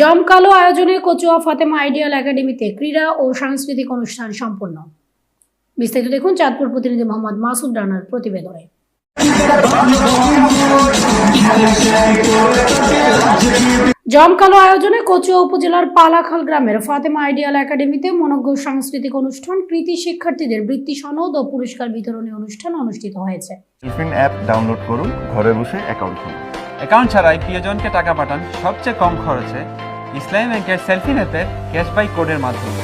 জমকালো আয়োজনে কচুয়া ফাতেমা আইডিয়াল একাডেমিতে ক্রীড়া ও সাংস্কৃতিক অনুষ্ঠান সম্পন্ন। বিস্তারিত দেখুন চাঁদপুর প্রতিনিধি মোহাম্মদ মাসুদ রানার প্রতিবেদনে। জমকালো আয়োজনে কচুয়া উপজেলার পালাখাল গ্রামের ফাতেমা আইডিয়াল একাডেমিতে মনজ্ঞ সাংস্কৃতিক অনুষ্ঠান কৃতি শিক্ষার্থীদের বৃত্তি সনদ ও পুরস্কার বিতরণী অনুষ্ঠান অনুষ্ঠিত হয়েছে। অ্যাপ ডাউনলোড করুন ঘরে বসে অ্যাকাউন্ট খুলুন। অ্যাকাউন্ট ছাড়াই প্রিয়জনকে টাকা পাঠান সবচেয়ে কম খরচে ইসলামী ব্যাংকের সেলফি অ্যাপের ক্যাশবাই কোডের মাধ্যমে।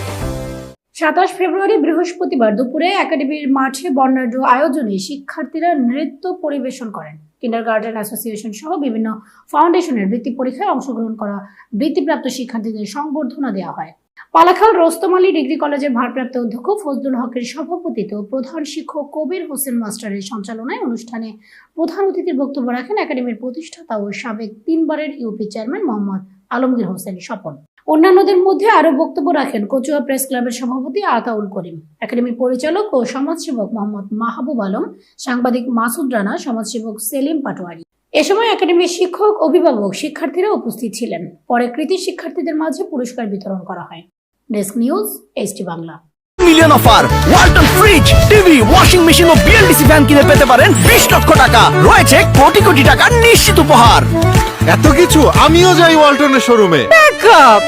সাতাশ ফেব্রুয়ারি বৃহস্পতিবার দুপুরে একাডেমির মাঠে বর্ণাঢ্য আয়োজনে শিক্ষার্থীরা নৃত্য পরিবেশন করেন। কিন্ডার গার্ডেন অ্যাসোসিয়েশন সহ বিভিন্ন ফাউন্ডেশনের বৃত্তি পরীক্ষায় অংশগ্রহণ করা বৃত্তিপ্রাপ্ত শিক্ষার্থীদের সংবর্ধনা দেওয়া হয়। পালাখাল রোস্তম ডিগ্রি কলেজের ভারপ্রাপ্ত অধ্যক্ষ ফজলুল হকের সভাপতিত্ব প্রধান শিক্ষক কবির হোসেন মাস্টারের সঞ্চালনায় অনুষ্ঠানে প্রধান অতিথির বক্তব্য রাখেন একাডেমির প্রতিষ্ঠাতা ও সাবেক তিনবারের ইউপি চেয়ারম্যান মোহাম্মদ আলমগীর হোসেন স্বপন। অন্যান্যদের মধ্যে আরও বক্তব্য রাখেন কচুয়া প্রেস ক্লাবের সভাপতি আতাউল করিম একাডেমির পরিচালক ও সমাজসেবক মোহাম্মদ মাহবুব আলম, সাংবাদিক মাসুদ রানা, সমাজসেবক সেলিম পাটোয়ারি। এ সময় একাডেমির শিক্ষক, অভিভাবক, শিক্ষার্থীরা উপস্থিত ছিলেন। পরে কৃতি শিক্ষার্থীদের মাঝে পুরস্কার বিতরণ করা হয়। Desk news HT Bangla. Million offer Walton fridge TV washing machine ও বিএলডিসি ফ্যান কিনে পেতে পারেন বিশ লক্ষ টাকা। রয়েছে কোটি কোটি টাকার নিশ্চিত উপহার। এত কিছু? আমিও যাই ওয়ালটনের শোরুমে। ব্যাকআপ